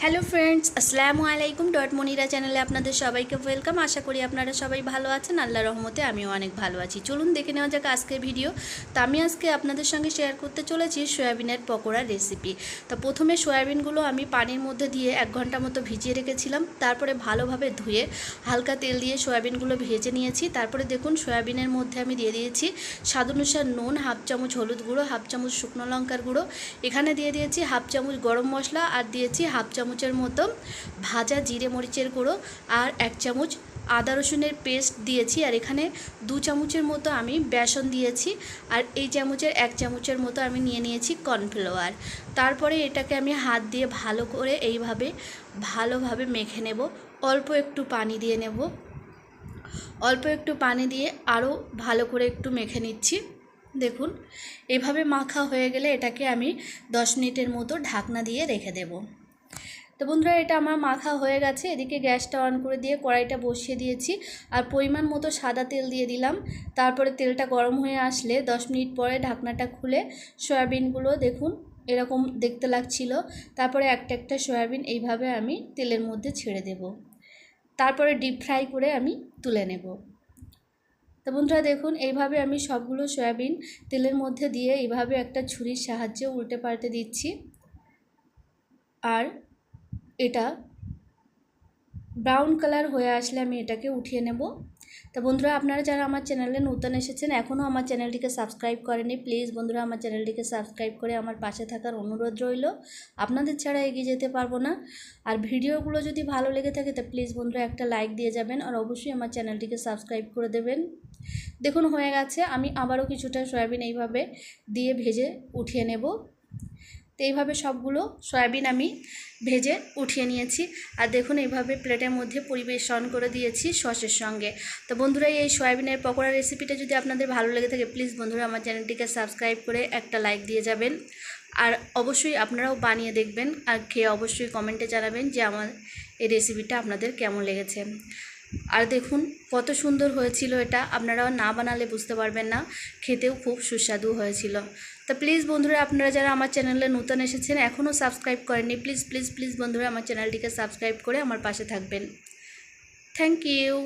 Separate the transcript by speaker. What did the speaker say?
Speaker 1: Hello friends আসসালামু আলাইকুম dot Monira চ্যানেলে আপনাদের সবাইকে ওয়েলকাম আশা করি আপনারা সবাই ভালো আছেন। আল্লাহ রহমতে আমিও অনেক ভালো আছি। চলুন দেখে নেওয়া যাক আজকের ভিডিও তো আমি আজকে আপনাদের সঙ্গে শেয়ার করতে চলেছি সয়াবিনের পকোড়ার রেসিপি তো প্রথমে সয়াবিনগুলো আমি পানির মধ্যে দিয়ে এক ঘণ্টা মতো ভিজিয়ে রেখেছিলাম। তারপরে ভালোভাবে ধুয়ে হালকা তেল দিয়ে সয়াবিনগুলো ভেজে নিয়েছি। তারপরে দেখুন সয়াবিনের মধ্যে আমি দিয়ে দিয়েছি স্বাদ অনুসার নুন, হাফ চামচ হলুদ গুঁড়ো, হাফ চামচ শুকনো লঙ্কার গুঁড়ো। এখানে দিয়ে দিয়েছি হাফ চামচ গরম মশলা আর দিয়েছি হাফ চামচের মতো ভাজা জিরে মরিচের গুঁড়ো আর এক চামচ আদা রসুনের পেস্ট দিয়েছি। আর এখানে দু চামচের মতো আমি বেসন দিয়েছি আর এই চামচের এক চামচের মতো আমি নিয়ে নিয়েছি কর্নফ্লাওয়ার। তারপরে এটাকে আমি হাত দিয়ে ভালো করে এইভাবে, ভালোভাবে মেখে নেব। অল্প একটু পানি দিয়ে নেব। অল্প একটু পানি দিয়ে আরও ভালো করে একটু মেখে নিচ্ছি। দেখুন, এভাবে মাখা হয়ে গেলে এটাকে আমি দশ মিনিটের মতো ঢাকনা দিয়ে রেখে দেব। তো বন্ধুরা, এটা আমার মাখা হয়ে গেছে। এদিকে গ্যাসটা অন করে দিয়ে কড়াইটা বসিয়ে দিয়েছি আর পরিমাণ মতো সাদা তেল দিয়ে দিলাম। তারপরে তেলটা গরম হয়ে আসলে দশ মিনিট পরে ঢাকনাটা খুলে সয়াবিনগুলো দেখুন, এরকম দেখতে লাগছিল। তারপরে একটা একটা সয়াবিন এইভাবে আমি তেলের মধ্যে ছেড়ে দেব। তারপরে ডিপ ফ্রাই করে আমি তুলে নেব। তো বন্ধুরা, দেখুন, এইভাবে আমি সবগুলো সয়াবিন তেলের মধ্যে দিয়ে এইভাবে একটা ছুরির সাহায্যে উল্টে পাল্টে দিচ্ছি। আর এটা ব্রাউন কালার হয়ে আসলে আমি এটাকে উঠিয়ে নেব। তা বন্ধুরা, আপনারা যারা আমার চ্যানেলে নতুন এসেছেন, এখনও আমার চ্যানেলটিকে সাবস্ক্রাইব করেনি প্লিজ বন্ধুরা আমার চ্যানেলটিকে সাবস্ক্রাইব করে আমার পাশে থাকার অনুরোধ রইল। আপনাদের ছাড়া এগিয়ে যেতে পারব না। আর ভিডিওগুলো যদি ভালো লেগে থাকে, তা প্লিজ বন্ধুরা একটা লাইক দিয়ে যাবেন আর অবশ্যই আমার চ্যানেলটিকে সাবস্ক্রাইব করে দেবেন। দেখুন, হয়ে গেছে, আমি আবারও কিছুটা সয়াবিন এইভাবে দিয়ে ভেজে উঠিয়ে নেব। তো এইভাবে সবগুলো সয়াবিন আমি ভেজে উঠিয়ে নিয়েছি। আর দেখুন এইভাবে প্লেটের মধ্যে পরিবেশন করে দিয়েছি সসের সঙ্গে। তো বন্ধুরা, এই সয়াবিনের পকোড়া রেসিপিটা যদি আপনাদের ভালো লেগে থাকে প্লিজ বন্ধুরা আমার চ্যানেলটিকে সাবস্ক্রাইব করে একটা লাইক দিয়ে যাবেন। আর অবশ্যই আপনারাও বানিয়ে দেখবেন আর খেয়ে অবশ্যই কমেন্টে জানাবেন যে আমার এই রেসিপিটা আপনাদের কেমন লেগেছে। আর দেখুন, কত সুন্দর হয়েছিল এটা। আপনারাও না বানালে বুঝতে পারবেন না, খেতেও খুব সুস্বাদু হয়েছিল। তা প্লিজ বন্ধুরা, আপনারা যারা আমার চ্যানেলে নতুন এসেছেন এখনও সাবস্ক্রাইব করেননি প্লিজ প্লিজ প্লিজ বন্ধুরা, আমার চ্যানেলটিকে সাবস্ক্রাইব করে আমার পাশে থাকবেন। Thank you